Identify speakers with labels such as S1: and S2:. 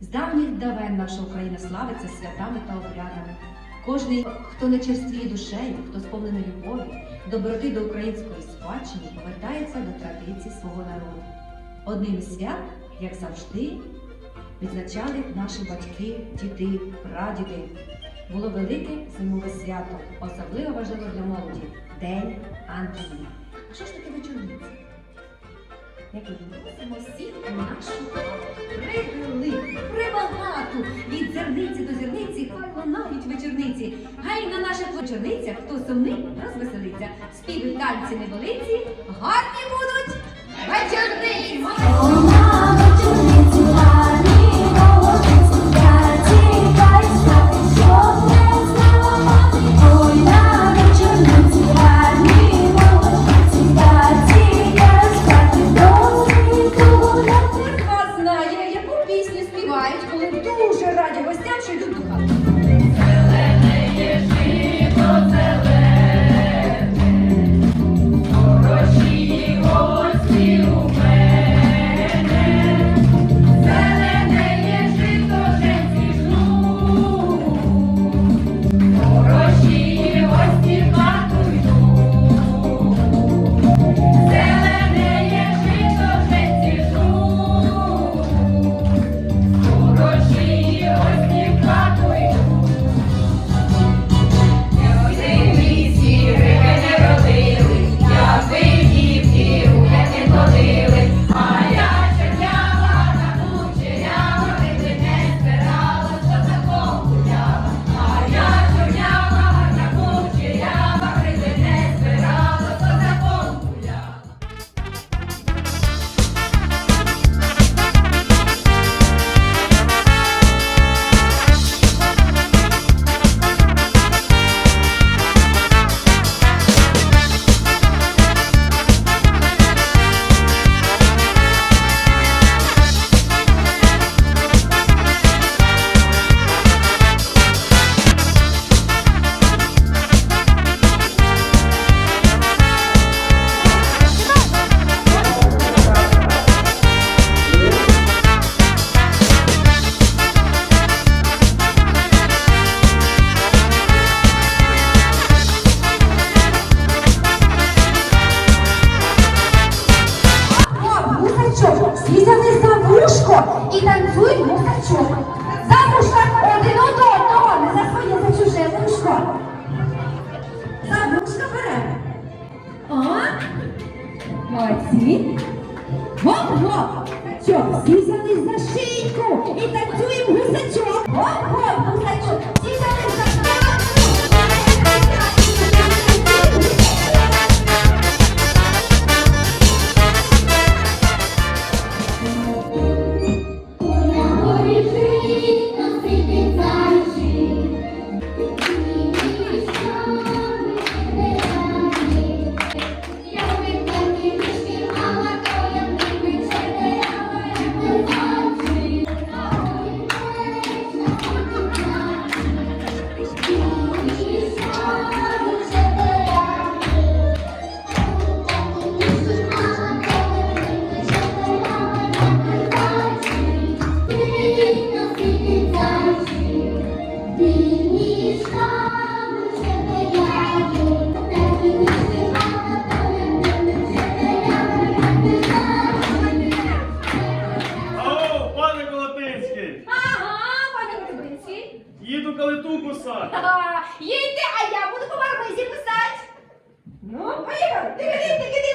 S1: З давніх давен наша Україна славиться святами та обрядами. Кожний, хто не черствіє душею, хто сповнений любові, доброти до української спадщини, повертається до традицій свого народу. Одним із свят, як завжди, відзначали наші батьки, діди, прадіди. Було велике зимове свято, особливо важливо для молоді День Андрія. А що ж таке вечорниці? Як ми просимо всіх нашу хату. Прибили, від зерниці до зерниці, хай лунають вечорниці. Гай на наших вечорницях, хто сумний, розвеселиться. Співи, танці, невелиці, гарні будуть вечорниці.
S2: assim. Vamos, vamos!
S3: Їду калиту.
S2: Ага, їдьте, а я буду по барбизі писати. Ну, поїхали. Тикидим,